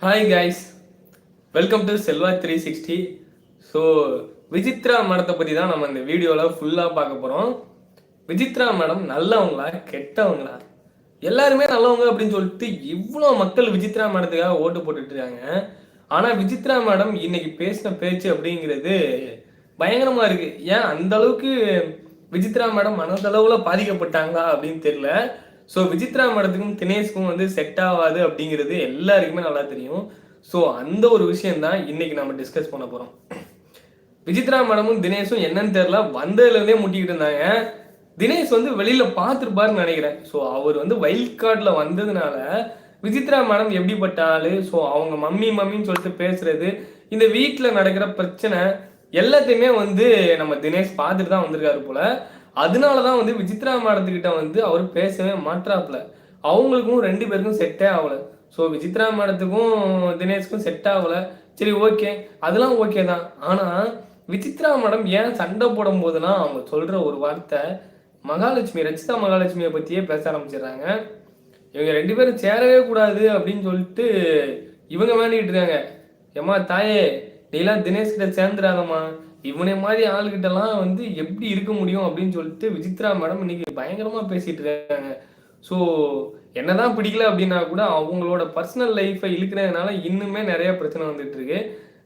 Hi guys welcome to Selva three sixty so Vichitra மேடத்தை பற்றி தான் நம்ம இந்த வீடியோவில் ஃபுல்லாக பார்க்க போகிறோம் விசித்ரா மேடம் நல்லவங்களா கெட்டவங்களா? எல்லாருமே நல்லவங்க அப்படின்னு சொல்லிட்டு இவ்வளோ மக்கள் விசித்ரா மேடத்துக்காக ஓட்டு போட்டுட்ருக்காங்க ஆனால் விசித்ரா மேடம் இன்னைக்கு பேசின பேச்சு அப்படிங்கிறது பயங்கரமாக இருக்குது ஏன்? அந்த அளவுக்கு விசித்ரா மேடம் மனதளவில் பாதிக்கப்பட்டாங்களா அப்படின்னு தெரியல. ஸோ விசித்ரா மேடத்துக்கும் தினேஷ்க்கும் வந்து செட் ஆகாது அப்படிங்கிறது எல்லாருக்குமே நல்லா தெரியும். ஸோ அந்த ஒரு விஷயம் தான் இன்னைக்கு நம்ம டிஸ்கஸ் பண்ண போகிறோம் விசித்ரா மேடமும் தினேஷும் என்னன்னு தெரில வந்ததுலேருந்தே முட்டிக்கிட்டு இருந்தாங்க. தினேஷ் வந்து வெளியில் பார்த்துருப்பாருன்னு நினைக்கிறேன். ஸோ அவர் வந்து வைல்ட் கார்டில் வந்ததுனால விசித்ரா மேடம் எப்படிப்பட்ட ஆள்? ஸோ அவங்க மம்மி மம்மின்னு சொல்லிட்டு பேசுறது இந்த வீட்டில் நடக்கிற பிரச்சனை எல்லாத்தையுமே வந்து நம்ம தினேஷ் பார்த்துட்டு தான் வந்திருக்காரு போல. அதனால தான் வந்து விசித்ரா மேடத்துக்கிட்ட வந்து அவர் பேசவே மாட்டாப்ல அவங்களுக்கும் ரெண்டு பேருக்கும் செட்டே ஆகலை. ஸோ விசித்ரா மேடத்துக்கும் தினேஷ்க்கும் செட் ஆகலை. சரி ஓகே அதெல்லாம் ஓகே தான். ஆனால் விசித்ரா மேடம் ஏன் சண்டை போடும் போதுன்னா அவங்க சொல்கிற ஒரு வார்த்தை மகாலட்சுமி ரச்சிதா மகாலட்சுமியை பற்றியே பேச ஆரம்பிச்சிடுறாங்க. இவங்க ரெண்டு பேரும் சேரவே கூடாது அப்படின்னு சொல்லிட்டு இவங்க வேண்டிக்கிட்டு இருக்காங்க. ஏம்மா தாயே நீலாம் தினேஷ் கிட்ட சேர்ந்துடாதம்மா. இவனை மாதிரி ஆளுகிட்டலாம் வந்து எப்படி இருக்க முடியும் அப்படின்னு சொல்லிட்டு விசித்ரா மேடம் இன்னைக்கு பயங்கரமா பேசிட்டு இருக்காங்க. ஸோ என்னதான் பிடிக்கல அப்படின்னா கூட அவங்களோட பர்சனல் லைஃப்பை இழுக்கிறதுனால இன்னுமே நிறைய பிரச்சனை வந்துட்டு இருக்கு.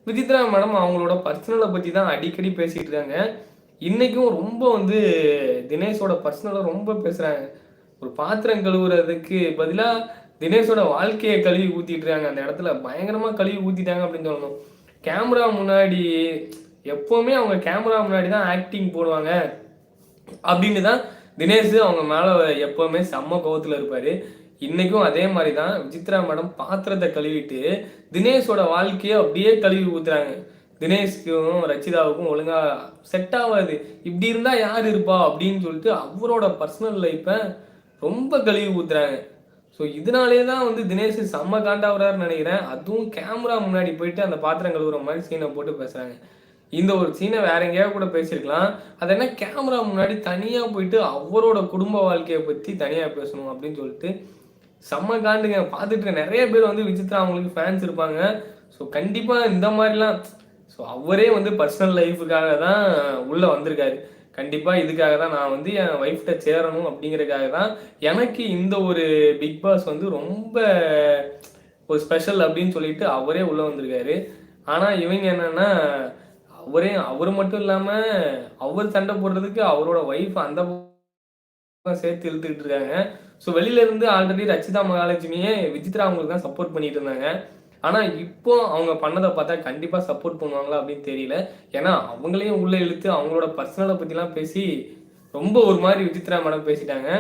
விசித்ரா மேடம் அவங்களோட பர்சனலை பற்றி தான் அடிக்கடி பேசிட்டு இருக்காங்க. இன்னைக்கும் ரொம்ப வந்து தினேஷோட பர்சனலை ரொம்ப பேசுறாங்க. ஒரு பாத்திரம் கழுவுறதுக்கு பதிலாக தினேஷோட வாழ்க்கையை கழுவி ஊத்திட்டு இருக்காங்க. அந்த இடத்துல பயங்கரமா கழுவி ஊத்திட்டாங்க அப்படின்னு சொல்லணும். கேமரா முன்னாடி எப்போவுமே அவங்க கேமரா முன்னாடி தான் ஆக்டிங் போடுவாங்க. அப்படின்னு தான் தினேஷ் அவங்க மேலே எப்போவுமே செம்ம கோபத்தில் இருப்பார். இன்றைக்கும் அதே மாதிரி தான் விசித்ரா மேடம் பாத்திரத்தை கழுவிட்டு தினேஷோட வாழ்க்கையை அப்படியே கழுவி ஊற்றுறாங்க தினேஷ்க்கும் ரச்சிதாவுக்கும் ஒழுங்காக செட் ஆகாது. இப்படி இருந்தால் யார் இருப்பா அப்படின்னு சொல்லிட்டு அவரோட பர்சனல் லைஃப்பை ரொம்ப கழுவி ஊற்றுறாங்க ஸோ இதனாலே தான் வந்து தினேஷ் செம்ம காண்டாகிறாருன்னு நினைக்கிறேன். அதுவும் கேமரா முன்னாடி போயிட்டு அந்த பாத்திரம் கழுவுற மாதிரி சீனை போட்டு பேசுகிறாங்க இந்த ஒரு சீனை வேற எங்கேயாவது கூட பேசியிருக்கலாம். அது என்ன கேமரா முன்னாடி தனியாக போயிட்டு அவரோட குடும்ப வாழ்க்கையை பற்றி தனியாக பேசணும் அப்படின்னு சொல்லிட்டு செம்ம காண்டுங்க. பார்த்துட்டு நிறைய பேர் வந்து விசித்ரா அவங்களுக்கு ஃபேன்ஸ் இருப்பாங்க. ஸோ கண்டிப்பாக இந்த மாதிரிலாம் ஸோ அவரே வந்து பர்சனல் லைஃபுக்காக தான் உள்ளே வந்திருக்காரு. கண்டிப்பாக இதுக்காக தான் நான் வந்து என் ஒய்ஃப்கிட்ட சேரணும் அப்படிங்கிறதுக்காக தான் எனக்கு இந்த ஒரு பிக் பாஸ் வந்து ரொம்ப ஒரு ஸ்பெஷல் அப்படின்னு சொல்லிட்டு அவரே உள்ளே வந்திருக்காரு. ஆனால் இவங்க என்னென்னா அவரே அவர் மட்டும் இல்லாமல் அவர் சண்டை போடுறதுக்கு அவரோட ஒய்ஃப் அந்த சேர்த்து இழுத்துக்கிட்டு இருக்காங்க. ஸோ வெளியில இருந்து ஆல்ரெடி ரச்சிதா மகாலட்சுமியே விஜித்ரா அவங்களுக்கு தான் சப்போர்ட் பண்ணிட்டு இருந்தாங்க. ஆனால் இப்போ அவங்க பண்ணதை பார்த்தா கண்டிப்பாக சப்போர்ட் பண்ணுவாங்களா அப்படின்னு தெரியல. ஏன்னா அவங்களையும் உள்ளே இழுத்து அவங்களோட பர்சனலை பற்றிலாம் பேசி ரொம்ப ஒரு மாதிரி விஜித்ரா மேடம் பேசிட்டாங்க.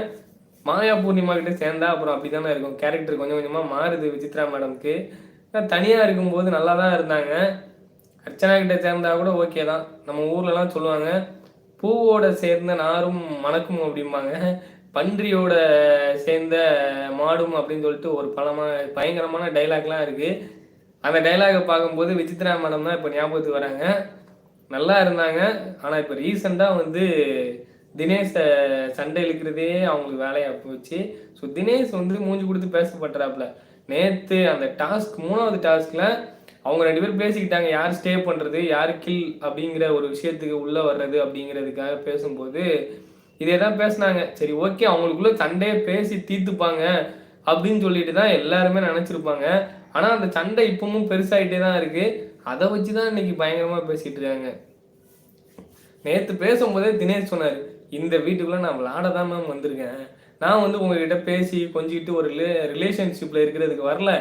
மாயா பூர்ணிமா கிட்ட சேர்ந்தா அப்புறம் அப்படி தானே இருக்கும். கேரக்டர் கொஞ்சம் கொஞ்சமாக மாறுது விஜித்ரா மேடம்க்கு. தனியாக இருக்கும்போது நல்லா தான் இருந்தாங்க. அர்ச்சனா கிட்ட சேர்ந்தா கூட ஓகே தான். நம்ம ஊர்லலாம் சொல்லுவாங்க பூவோட சேர்ந்த நாரும் மணக்கும் அப்படிம்பாங்க. பன்றியோட சேர்ந்த மாடும் அப்படின்னு சொல்லிட்டு ஒரு பழமா பயங்கரமான டைலாக்லாம் இருக்குது அந்த டைலாகை பார்க்கும்போது விசித்ரா மேடம் தான் இப்போ ஞாபகத்துக்கு வராங்க. நல்லா இருந்தாங்க. ஆனால் இப்போ ரீசெண்டாக வந்து தினேஷை சண்டை இழுக்கிறதே அவங்களுக்கு வேலையாக போச்சு. ஸோ தினேஷ் வந்து மூஞ்சி கொடுத்து பேசப்படுறாப்புல நேற்று அந்த டாஸ்க் மூணாவது டாஸ்கில் அவங்க ரெண்டு பேரும் பேசிக்கிட்டாங்க யார் ஸ்டே பண்ணுறது யார் கில் அப்படிங்கிற ஒரு விஷயத்துக்கு உள்ளே வர்றது அப்படிங்கிறதுக்காக பேசும்போது இதே தான் பேசினாங்க. சரி ஓகே அவங்களுக்குள்ள சண்டையை பேசி தீர்த்துப்பாங்க அப்படின்னு சொல்லிட்டு தான் எல்லாருமே நினச்சிருப்பாங்க. ஆனால் அந்த சண்டை இப்பவும் பெருசாகிட்டே தான் இருக்குது அதை வச்சு தான் இன்னைக்கு பயங்கரமாக பேசிட்டு இருக்காங்க. நேற்று பேசும்போதே தினேஷ் சொன்னார் இந்த வீட்டுக்குள்ளே நான் விளாட தான் மேம் வந்திருக்கேன். நான் வந்து உங்ககிட்ட பேசி கொஞ்சிக்கிட்டு ஒரு ரிலே ரிலேஷன்ஷிப்பில் இருக்கிறதுக்கு வரல.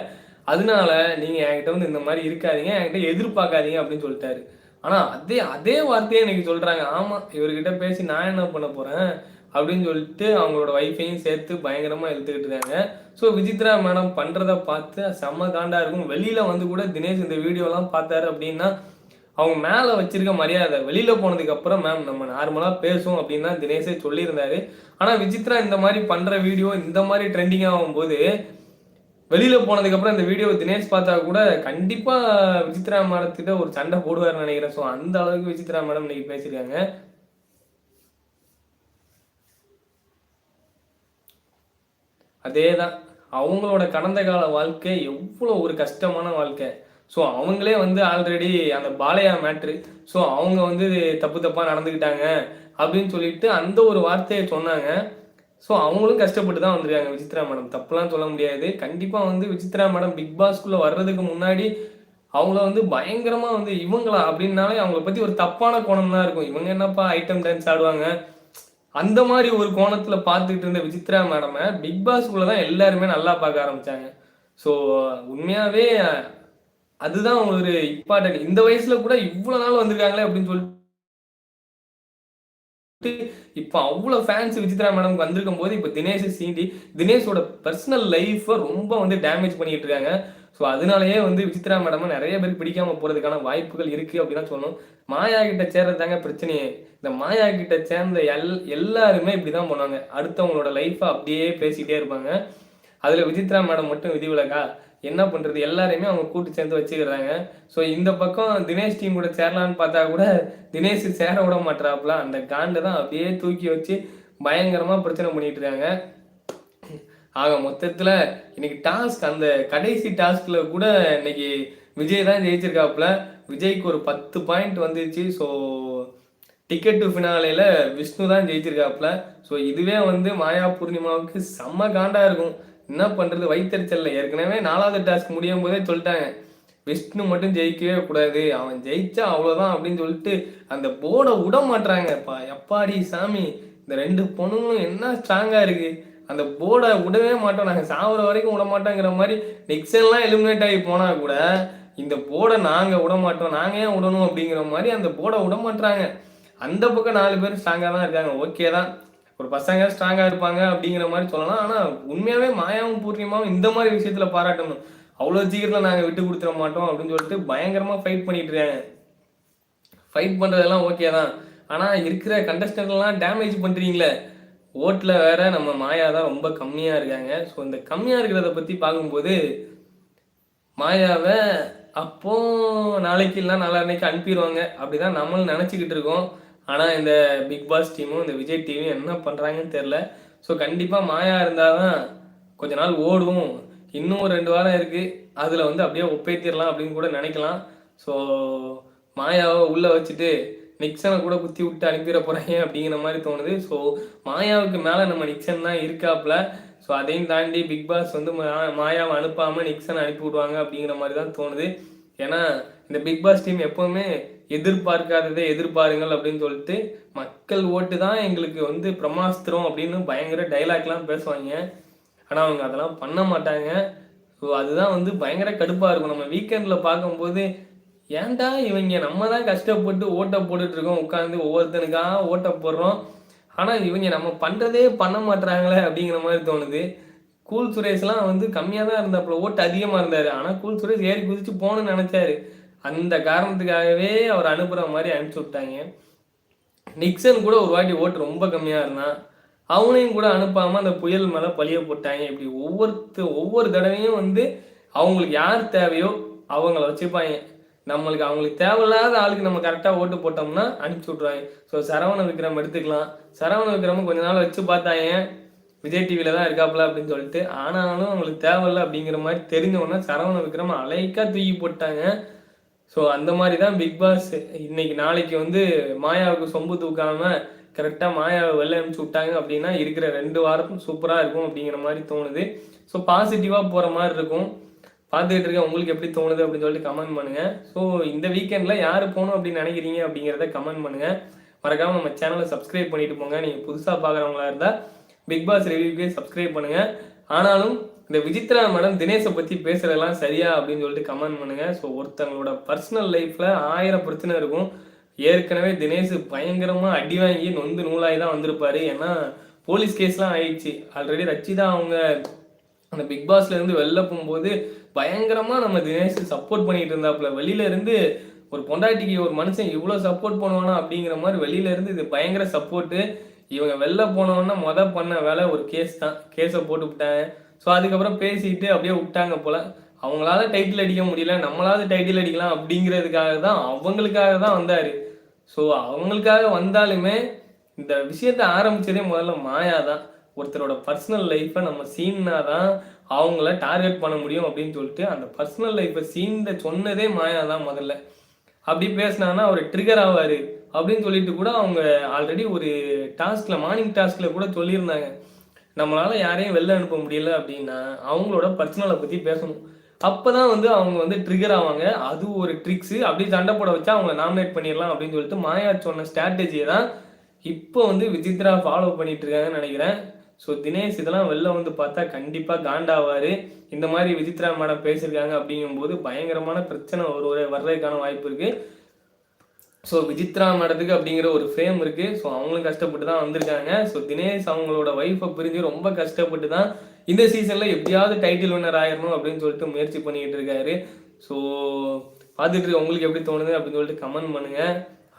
அதனால நீங்கள் என்கிட்ட வந்து இந்த மாதிரி இருக்காதீங்க என்கிட்ட எதிர்பார்க்காதீங்க அப்படின்னு சொல்லிட்டாரு. ஆனால் அதே அதே வார்த்தையை எனக்கு சொல்கிறாங்க ஆமாம் இவர்கிட்ட பேசி நான் என்ன பண்ண போகிறேன் அப்படின்னு சொல்லிட்டு அவங்களோட ஒய்ஃபையும் சேர்த்து பயங்கரமாக இழுத்துக்கிட்டு இருக்காங்க. ஸோ விஜித்ரா மேடம் பண்ணுறத பார்த்து செம்ம காண்டாக இருக்கும். வெளியில் வந்து கூட தினேஷ் இந்த வீடியோலாம் பார்த்தாரு அப்படின்னா அவங்க மேலே வச்சிருக்க மரியாதை வெளியில் போனதுக்கப்புறம் மேம் நம்ம நார்மலாக பேசுவோம் அப்படின்னு தான் தினேஷே சொல்லியிருந்தாரு. ஆனால் விஜித்ரா இந்த மாதிரி பண்ணுற வீடியோ இந்த மாதிரி ட்ரெண்டிங் ஆகும்போது வெளியில போனதுக்கப்புறம் இந்த வீடியோ தினேஷ் பார்த்தா கூட கண்டிப்பா விசித்ரா மேடத்திட்ட ஒரு சண்டை போடுவார்னு நினைக்கிறேன். ஸோ அந்த அளவுக்கு விசித்ரா மேடம் இன்னைக்கு பேசியிருக்காங்க. அதே தான் அவங்களோட கடந்த கால வாழ்க்கை எவ்வளோ ஒரு கஷ்டமான வாழ்க்கை. ஸோ அவங்களே வந்து ஆல்ரெடி அந்த பாலையா மேட்ரு ஸோ அவங்க வந்து தப்பு தப்பாக நடந்துக்கிட்டாங்க அப்படின்னு சொல்லிட்டு அந்த ஒரு வார்த்தையை சொன்னாங்க. ஸோ அவங்களும் கஷ்டப்பட்டு தான் வந்திருக்காங்க விசித்ரா மேடம். தப்புலாம் சொல்ல முடியாது. கண்டிப்பாக வந்து விசித்ரா மேடம் பிக் பாஸ்க்குள்ளே வர்றதுக்கு முன்னாடி அவங்கள வந்து பயங்கரமாக வந்து இவங்களா அப்படின்னாலே அவங்கள பற்றி ஒரு தப்பான கோணம் தான் இருக்கும். இவங்க என்னப்பா ஐட்டம் டான்ஸ் ஆடுவாங்க? அந்த மாதிரி ஒரு கோணத்தில் பார்த்துக்கிட்டு இருந்த விசித்ரா மேடமை பிக் பாஸ்க்குள்ளே தான் எல்லாருமே நல்லா பார்க்க ஆரம்பிச்சாங்க. ஸோ உண்மையாகவே அதுதான் ஒரு இம்பார்ட்டன்ட். இந்த வயசுல கூட இவ்வளவு நாள் வந்திருக்காங்களே அப்படின்னு சொல்லிட்டு இப்போ அவ்வளோ ஃபேன்ஸ் விசித்ரா மேடம் வந்திருக்கும் போது இப்போ தினேஷ் சீண்டி தினேஷோட பர்சனல் லைஃப்பை ரொம்ப வந்து டேமேஜ் பண்ணிட்டு இருக்காங்க. ஸோ அதனாலயே வந்து விசித்ரா மேடம் நிறைய பேருக்கு பிடிக்காம போறதுக்கான வாய்ப்புகள் இருக்கு அப்படின்னு சொல்லணும். மாயா கிட்ட சேர்றதாங்க பிரச்சனையே. இந்த மாயா கிட்ட சேர்ந்த எல் எல்லாருமே இப்படிதான் பண்ணுவாங்க. அடுத்தவங்களோட லைஃப்பை அப்படியே பேசிட்டே இருப்பாங்க. அதுல விசித்ரா மேடம் மட்டும் விதிவிலக்கா என்ன பண்ணுறது எல்லாரையுமே அவங்க கூட்டு சேர்ந்து வச்சுக்கிறாங்க. ஸோ இந்த பக்கம் தினேஷ் டீம் கூட சேரலான்னு பார்த்தா கூட தினேஷ் சேர விட மாட்டாப்புல அந்த காண்டை தான் அப்படியே தூக்கி வச்சு பயங்கரமாக பிரச்சனை பண்ணிட்டு இருக்காங்க. ஆக மொத்தத்தில் இன்னைக்கு டாஸ்க் அந்த கடைசி டாஸ்கில் கூட இன்னைக்கு விஜய் தான் ஜெயிச்சிருக்காப்புல. விஜய்க்கு ஒரு பத்து பாயிண்ட் வந்துச்சு. ஸோ டிக்கெட் டு ஃபினாலேல விஷ்ணு தான் ஜெயிச்சிருக்காப்புல. ஸோ இதுவே வந்து மாயா பூர்ணிமாவுக்கு செம்ம காண்டாக இருக்கும். என்ன பண்ணுறது வைத்தறிச்சல்ல. ஏற்கனவே நாலாவது டாஸ்க் முடியும் போதே சொல்லிட்டாங்க. விஷ்ணு மட்டும் ஜெயிக்கவே கூடாது. அவன் ஜெயிச்சா அவ்வளோதான் அப்படின்னு சொல்லிட்டு அந்த போர்டை விட மாட்டாங்கப்பா எப்பாடி சாமி? இந்த ரெண்டு பொண்ணுங்களும் என்ன ஸ்ட்ராங்காக இருக்கு? அந்த போர்டை விடவே மாட்டோம். நாங்கள் சாவர வரைக்கும் விட மாட்டோங்கிற மாதிரி நிக்சன்லாம் எலிமினேட் ஆகி போனால் கூட இந்த போர்டை நாங்கள் விட மாட்டோம். நாங்கள் ஏன் விடணும் அப்படிங்கிற மாதிரி அந்த போர்டை விட மாட்டாங்க அந்த பக்கம் நாலு பேர் ஸ்ட்ராங்காக தான் இருக்காங்க. ஓகே தான். ஒரு பசங்க ஸ்ட்ராங்காக இருப்பாங்க அப்படிங்கிற மாதிரி சொல்லலாம். ஆனால் உண்மையாகவே மாயாவும் பூர்ணிமாவும் இந்த மாதிரி விஷயத்தில் பாராட்டணும். அவ்வளோ சீக்கிரத்தில் நாங்கள் விட்டு கொடுத்துட மாட்டோம் அப்படின்னு சொல்லிட்டு பயங்கரமாக ஃபைட் பண்ணிட்டு இருக்காங்க. ஃபைட் பண்ணுறதெல்லாம் ஓகே தான். ஆனால் இருக்கிற கண்டஸ்டன்ட்லாம் டேமேஜ் பண்ணுறீங்களே ஓட்டில் வேற நம்ம மாயா தான் ரொம்ப கம்மியாக இருக்காங்க. ஸோ இந்த கம்மியாக இருக்கிறத பற்றி பார்க்கும்போது மாயாவை அப்போ நாளைக்கு இல்லை நாளான்னைக்கு அனுப்பிடுவாங்க. அப்படிதான் நம்மளும் நினச்சிக்கிட்டு இருக்கோம். ஆனால் இந்த பிக் பாஸ் டீமும் இந்த விஜய் டீமும் என்ன பண்ணுறாங்கன்னு தெரில ஸோ கண்டிப்பாக மாயா இருந்தால் தான் கொஞ்ச நாள் ஓடும் இன்னும் ரெண்டு வாரம் இருக்குது அதில் வந்து அப்படியே ஒப்பேத்திடலாம் அப்படின்னு கூட நினைக்கலாம். ஸோ மாயாவை உள்ளே வச்சுட்டு நிக்சனை கூட குத்தி விட்டு அனுப்பிட போகிறேன் அப்படிங்கிற மாதிரி தோணுது. ஸோ மாயாவுக்கு மேலே நம்ம நிக்சன் தான் இருக்காப்புல. ஸோ அதையும் தாண்டி பிக் பாஸ் வந்து மாயாவை அனுப்பாமல் நிக்சன் அனுப்பி விடுவாங்க அப்படிங்கிற மாதிரி தான் தோணுது. ஏன்னா இந்த பிக் பாஸ் டீம் எப்போவுமே எதிர்பார்க்காததை எதிர்பாருங்கள் அப்படின்னு சொல்லிட்டு மக்கள் ஓட்டு தான் எங்களுக்கு வந்து பிரமாஸ்திரம் அப்படின்னு பயங்கர டைலாக்லாம் பேசுவாங்க. ஆனால் அவங்க அதெல்லாம் பண்ண மாட்டாங்க. ஸோ அதுதான் வந்து பயங்கர கடுப்பாக இருக்கும். நம்ம வீக்கெண்டில் பார்க்கும்போது ஏன்டா இவங்க நம்ம தான் கஷ்டப்பட்டு ஓட்டை போட்டுட்ருக்கோம் உட்காந்து ஒவ்வொருத்தனுக்காக ஓட்டை போடுறோம். ஆனால் இவங்க நம்ம பண்ணுறதே பண்ண மாட்றாங்களே அப்படிங்கிற மாதிரி தோணுது. கூல் சுரேஷ்லாம் வந்து கம்மியாக தான் இருந்தாப்புல. ஓட்டு அதிகமாக இருந்தார். ஆனால் கூல் சுரேஷ் ஏறி குதித்து போகணும்னு நினச்சாரு. அந்த காரணத்துக்காகவே அவர் அனுப்புகிற மாதிரி அனுப்பிச்சு விட்டாங்க. நிக்சன் கூட ஒரு வாட்டி ஓட்டு ரொம்ப கம்மியாக இருந்தான் அவனையும் கூட அனுப்பாமல் அந்த புயல் மேலே பழிய போட்டாங்க. இப்படி ஒவ்வொருத்த ஒவ்வொரு தடவையும் வந்து அவங்களுக்கு யார் தேவையோ அவங்கள வச்சுப்பாங்க. நம்மளுக்கு அவங்களுக்கு தேவையில்லாத ஆளுக்கு நம்ம கரெக்டாக ஓட்டு போட்டோம்னா அனுப்பிச்சி விட்ருவாங்க ஸோ சரவண விக்ரம் எடுத்துக்கலாம். சரவண விக்ரம் கொஞ்ச நாள் வச்சு பார்த்தாங்க. விஜய் டிவியில் தான் இருக்காப்புல அப்படின்னு சொல்லிட்டு. ஆனாலும் அவங்களுக்கு தேவையில்லை அப்படிங்கிற மாதிரி தெரிஞ்சவொன்னே சரவண விக்ரம் அலைக்காக தூக்கி போட்டாங்க. ஸோ அந்த மாதிரி தான் பிக் பாஸ் இன்னைக்கு நாளைக்கு வந்து மாயாவுக்கு சொம்பு தூக்காம கரெக்டாக மாயாவை வெளில அனுப்பிச்சு விட்டாங்க அப்படின்னா இருக்கிற ரெண்டு வாரமும் சூப்பராக இருக்கும் அப்படிங்கிற மாதிரி தோணுது. ஸோ பாசிட்டிவாக போகிற மாதிரி இருக்கும். பார்த்துக்கிட்டு இருக்கேன். உங்களுக்கு எப்படி தோணுது அப்படின்னு சொல்லிட்டு கமெண்ட் பண்ணுங்கள் ஸோ இந்த வீக்கெண்டில் யார் போகணும் அப்படின்னு நினைக்கிறீங்க அப்படிங்கிறத கமெண்ட் பண்ணுங்கள் மறக்காமல் நம்ம சேனலை சப்ஸ்கிரைப் பண்ணிட்டு போங்க. நீங்கள் புதுசாக பார்க்குறவங்களா இருந்தால் பிக் பாஸ் ரிவ்யூக்கே சப்ஸ்கிரைப் பண்ணுங்கள் ஆனாலும் இந்த விசித்ரா மேடம் தினேஷை பற்றி பேசுறதெல்லாம் சரியா அப்படின்னு சொல்லிட்டு கமெண்ட் பண்ணுங்கள் ஸோ ஒருத்தவங்களோட பர்சனல் லைஃப்பில் ஆயிரம் பிரச்சனை இருக்கும். ஏற்கனவே தினேஷ் பயங்கரமாக அடி வாங்கி நொந்து நூலாகி தான் வந்திருப்பாரு. ஏன்னா போலீஸ் கேஸ்லாம் ஆயிடுச்சு. ஆல்ரெடி ரச்சிதா அவங்க அந்த பிக் பாஸ்லேருந்து வெளில போகும்போது பயங்கரமாக நம்ம தினேஷ் சப்போர்ட் பண்ணிகிட்டு இருந்தாப்புல. வெளியிலேருந்து ஒரு பொண்டாட்டிக்கு ஒரு மனுஷன் இவ்வளோ சப்போர்ட் பண்ணுவானா அப்படிங்கிற மாதிரி வெளியிலேருந்து இது பயங்கர சப்போர்ட்டு இவங்க வெளில போனவொன்னே மொதல் பண்ண வேலை ஒரு கேஸ் தான். கேஸை போட்டு விட்டாங்க. ஸோ அதுக்கப்புறம் பேசிட்டு அப்படியே விட்டாங்க போல. அவங்களால டைட்டில் அடிக்க முடியல. நம்மளாவது டைட்டில் அடிக்கலாம் அப்படிங்கிறதுக்காக தான் அவங்களுக்காக தான் வந்தார். ஸோ அவங்களுக்காக வந்தாலுமே இந்த விஷயத்த ஆரம்பிச்சதே முதல்ல மாயா தான். ஒருத்தரோட பர்சனல் லைஃப்பை நம்ம சீன்னா தான் அவங்கள டார்கெட் பண்ண முடியும் அப்படின்னு சொல்லிட்டு அந்த பர்சனல் லைஃப்பை சீந்த சொன்னதே மாயா தான் முதல்ல. அப்படி பேசினாங்கன்னா அவர் ட்ரிகர் ஆவார் அப்படின்னு சொல்லிட்டு கூட அவங்க ஆல்ரெடி ஒரு டாஸ்கில் மார்னிங் டாஸ்கில் கூட சொல்லியிருந்தாங்க. நம்மளால் யாரையும் வெளில அனுப்ப முடியல அப்படின்னா அவங்களோட பர்சனலை பற்றி பேசணும். அப்போ தான் வந்து அவங்க வந்து ட்ரிகர் ஆவாங்க. அது ஒரு ட்ரிக்ஸு அப்படி சண்டை போட வச்சா அவங்கள நாமினேட் பண்ணிடலாம் அப்படின்னு சொல்லிட்டு மாயா சொன்ன ஸ்ட்ராட்டஜியை தான் இப்போ வந்து விசித்ரா ஃபாலோ பண்ணிட்டு இருக்காங்கன்னு நினைக்கிறேன். ஸோ தினேஷ் இதெல்லாம் வெளில வந்து பார்த்தா கண்டிப்பாக காண்டாவார். இந்த மாதிரி விசித்ரா மேடம் பேசியிருக்காங்க அப்படிங்கும்போது பயங்கரமான பிரச்சனை ஒரு வர்றதுக்கான வாய்ப்பு இருக்குது ஸோ விஜித்ரா மேடத்துக்கு அப்படிங்கிற ஒரு ஃப்ரேம் இருக்குது ஸோ அவங்களும் கஷ்டப்பட்டு தான் வந்திருக்காங்க. ஸோ தினேஷ் அவங்களோட ஒய்ஃபை பிரிஞ்சு ரொம்ப கஷ்டப்பட்டு தான் இந்த சீசனில் எப்படியாவது டைட்டில் வின்னர் ஆயிடணும் அப்படின்னு சொல்லிட்டு முயற்சி பண்ணிக்கிட்டு இருக்காரு. ஸோ பார்த்துட்டு உங்களுக்கு எப்படி தோணுது அப்படின்னு சொல்லிட்டு கமெண்ட் பண்ணுங்கள்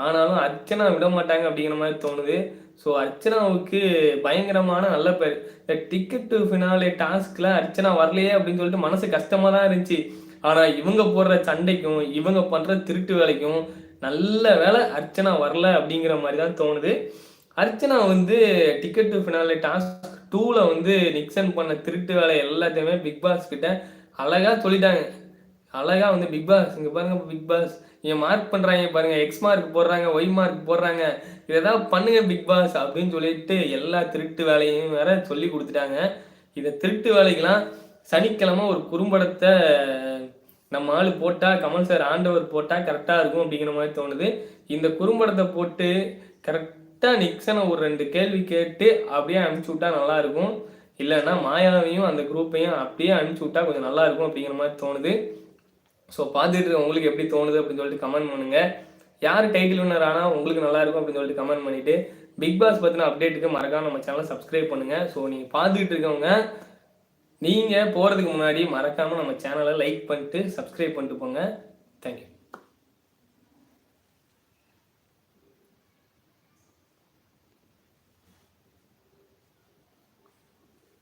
ஆனாலும் அர்ச்சனா விட மாட்டாங்க அப்படிங்கிற மாதிரி தோணுது. ஸோ அர்ச்சனாவுக்கு பயங்கரமான நல்ல பேர். இந்த டிக்கெட் டு ஃபினாலே டாஸ்கில் அர்ச்சனா வரலையே அப்படின்னு சொல்லிட்டு மனசு கஷ்டமாக தான் இருந்துச்சு. ஆனால் இவங்க போடுற சண்டைக்கும் இவங்க பண்ணுற திருட்டு வேலைக்கும் நல்ல வேலை அர்ச்சனா வரல அப்படிங்கிற மாதிரி தான் தோணுது. அர்ச்சனா வந்து டிக்கெட் டு ஃபினாலே டாஸ்க் டூவில் வந்து நிக்சன் பண்ண திருட்டு வேலை எல்லாத்தையுமே பிக் பாஸ் கிட்ட அழகாக சொல்லிட்டாங்க. அழகாக வந்து பிக் பாஸ் இங்கே பாருங்க பிக் பாஸ் இங்கே மார்க் பண்ணுறாங்க பாருங்க எக்ஸ் மார்க் போடுறாங்க ஒய் மார்க் போடுறாங்க. இதெல்லாம் பண்ணுங்க பிக் பாஸ் அப்படின்னு சொல்லிட்டு எல்லா திருட்டு வேலையும் வேற சொல்லி கொடுத்துட்டாங்க. இதை திருட்டு வேலைக்கெல்லாம் சனிக்கிழமை ஒரு குறும்படத்தை நம்ம ஆள் போட்டால் கமல் சார் ஆண்டவர் போட்டால் கரெக்டாக இருக்கும் அப்படிங்கிற மாதிரி தோணுது. இந்த குறும்படத்தை போட்டு கரெக்டாக நிக்சனை ஒரு ரெண்டு கேள்வி கேட்டு அப்படியே அனுப்பிச்சி விட்டா நல்லாயிருக்கும் இல்லைன்னா மாயாவையும் அந்த குரூப்பையும் அப்படியே அனுப்பிச்சி விட்டா கொஞ்சம் நல்லாயிருக்கும் அப்படிங்கிற மாதிரி தோணுது. ஸோ பார்த்துட்டு உங்களுக்கு எப்படி தோணுது அப்படின்னு சொல்லிட்டு கமெண்ட் பண்ணுங்கள் யார் டைட்டில் வின்னர் ஆனால் உங்களுக்கு நல்லாயிருக்கும் அப்படின்னு சொல்லிட்டு கமெண்ட் பண்ணிவிட்டு பிக் பாஸ் பற்றின அப்டேட்டுக்கு மறக்காம நம்ம சேனலை சப்ஸ்கிரைப் பண்ணுங்கள் ஸோ நீங்கள் பார்த்துக்கிட்டு இருக்கவங்க நீங்கள் போகிறதுக்கு முன்னாடி மறக்காமல் நம்ம சேனலை லைக் பண்ணிட்டு சப்ஸ்கிரைப் பண்ணிட்டு போங்க. தேங்க்யூ